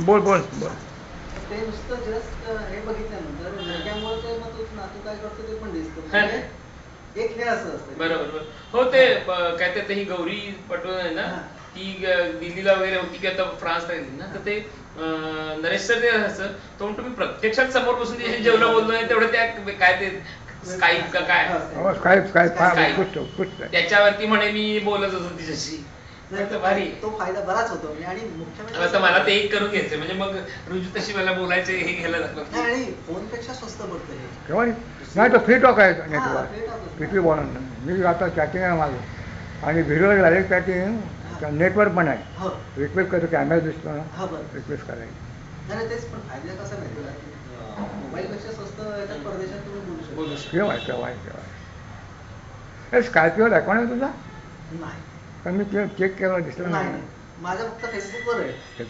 बोल बोल बोल. ते नुसतं जस्ट हे बघितल्यानंतर मुलग्यामुळे ते मग तू नातू काय करतो ते पण दिसतं. हा. म्हणजे एक हे असं असतं. बरोबर हो ते काय ते ही गौरी पटोल आहे ना. ती दिल्लीला वगैरे होती की आता फ्रान्सला गेली ना तर ते नरेश सर ते असं तो म्हणतो मी प्रत्यक्षात समोर बसून जेवढं बोललो नाही तेवढं त्या काय ते स्काईप का काय? हा, स्काईप स्काईप. त्याच्यावरती म्हणे मी बोलत होतो तिच्याशी. तो फायदा बराच होतो. म्हणजे आणि मुख्य म्हणजे मला ते एक करून घ्यायचं म्हणजे मग रुजू तशी मला बोलायचे हे घ्यायला नाही, लागलं आणि फोनपेक्षा स्वस्त पडतं हे. नाही? तो फ्री टॉक आहे हा, नेटवर free talk असतो. किती बोला मी आता चॅटिंग आहे माझं. आणि व्हिडिओ डायरेक्ट चॅटिंग नेटवर पण आहे. हो. रिक्वेस्ट करतो कॅमेरा दिसतो. ना हा रिक्वेस्ट करायची. नाही नाही, तेच पण फायदा कसा का मोबाईलपेक्षा स्वस्त परदेशात तुम्ही बोलू शकता. बोलू शकता. केव्हा आहे केव्हा आहे? केव्हा हे अकाउंट आहे तुझा? नाही. पण मी चेक केलं दिसलं नाही नाही नाही. माझा फक्त फेसबुकवर आहे.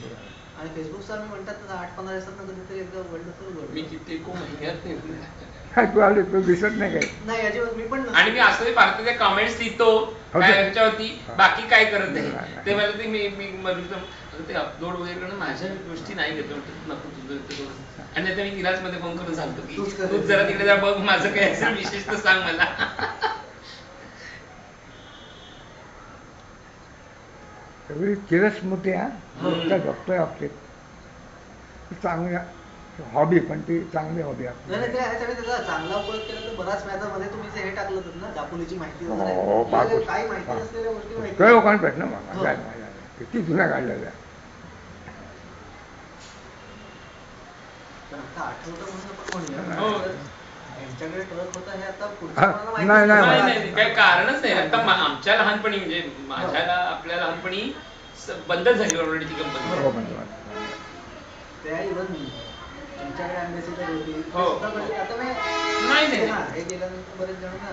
आणि फेसबुकचं आम्ही म्हणतात ना आठ पंधरा दिवसात कधीतरी एकदा तर मी उघडलं किती को महिन्यात नाही काय तू आली तू दिसत नाही काही नाही अजिबात मी पण आणि मी असं भारताच्या कमेंट्स लिहितो हो काय ते- हा. बाकी काय करत नाही, नाही नाही. ते मला ते मी मी मला ते अपलोड वगैरे करणं माझ्या गोष्टी नाही घेतो म्हणतो, नको तुझं ते करू. आणि आता मी निराजमध्ये फोन करून सांगतो की तूच कर. तू जरा तिकडे जा बघ माझं काय असेल विशेष तर सांग मला एवढी चिरस्मृती हा? जगतोय आपली. चांगली हॉबी पण ती चांगली हॉबी आपली. चांगला उपयोग केला तर मध्ये तुम्ही हे टाकलं होतं ना दापोलीची माहिती हो, हो, बापूस. काही माहिती हा. नसलेल्या गोष्टी लोकांना. किती जुन्या काढलेल्या आठवतं म्हणून नाही, नाही, नाही मला. नाही काही कारणच नाही आता मा- आमच्या लहानपणी म्हणजे माझ्या आपल्या लहानपणी स- बंद झाली ऑलरेडी ती हो, कंपनी. त्या इव्हन तुमच्याकडे होती हो. म्हणजे आता नाही, नाही. हा, हे गेल्यानंतर बरेच जण ना